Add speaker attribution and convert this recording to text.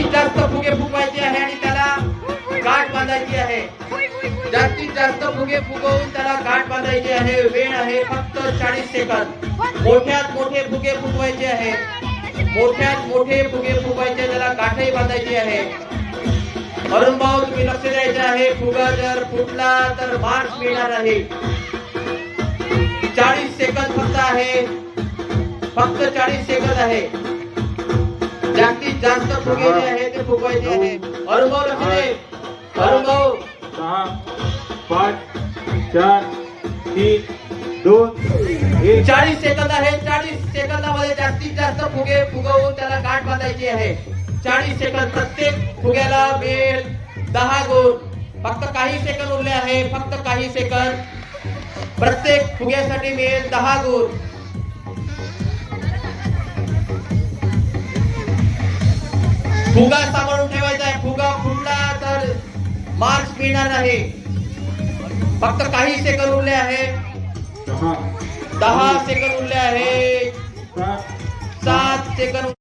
Speaker 1: जास्तीत जास्त फुगे फुगवायचे आहे आणि त्याला गाठ बांधायची आहे. जास्तीत जास्त फुगे फुगवून त्याला गाठ बांधायची आहे. वेळ आहे फक्त चाळीस सेकंद. मोठ्यात मोठे फुगे फुगवायचे आहे. मोठ्यात मोठे फुगे फुगवायचे त्याला गाठही बांधायची आहे. अरुण भाऊ तुम्ही लक्ष द्यायचे आहे. फुगा जर फुटला तर मार्क्स मिळणार आहे. चाळीस सेकंद फक्त आहे. फक्त चाळीस सेकंद आहे. जास्त फुगे जे आहे ते फुगवायचे आहे. अरुण भाऊ लक्ष दे अरुण भाऊ.
Speaker 2: सहा पाच चार तीन दोन एक.
Speaker 1: चाळीस सेकंद आहे चाळीस सेकंदामध्ये जास्तीत जास्त फुगे फुगवून त्याला गाठ बांधायची आहे. चाळीस सेकंद प्रत्येक फुग्याला बेल दहा गुण. फक्त काही सेकंद उरले आहे फक्त काही सेकंद. प्रत्येक फुग्यासाठी मिळेल दहा गुण. फुगा सांभाळून ठेवायचा आहे. फुगा फुटला तर मार्क्स मिळणार नाही. फक्त काही सेकंद उरले आहे. दहा. सेकंद उरले आहे.
Speaker 2: सात.
Speaker 1: सात सेकंद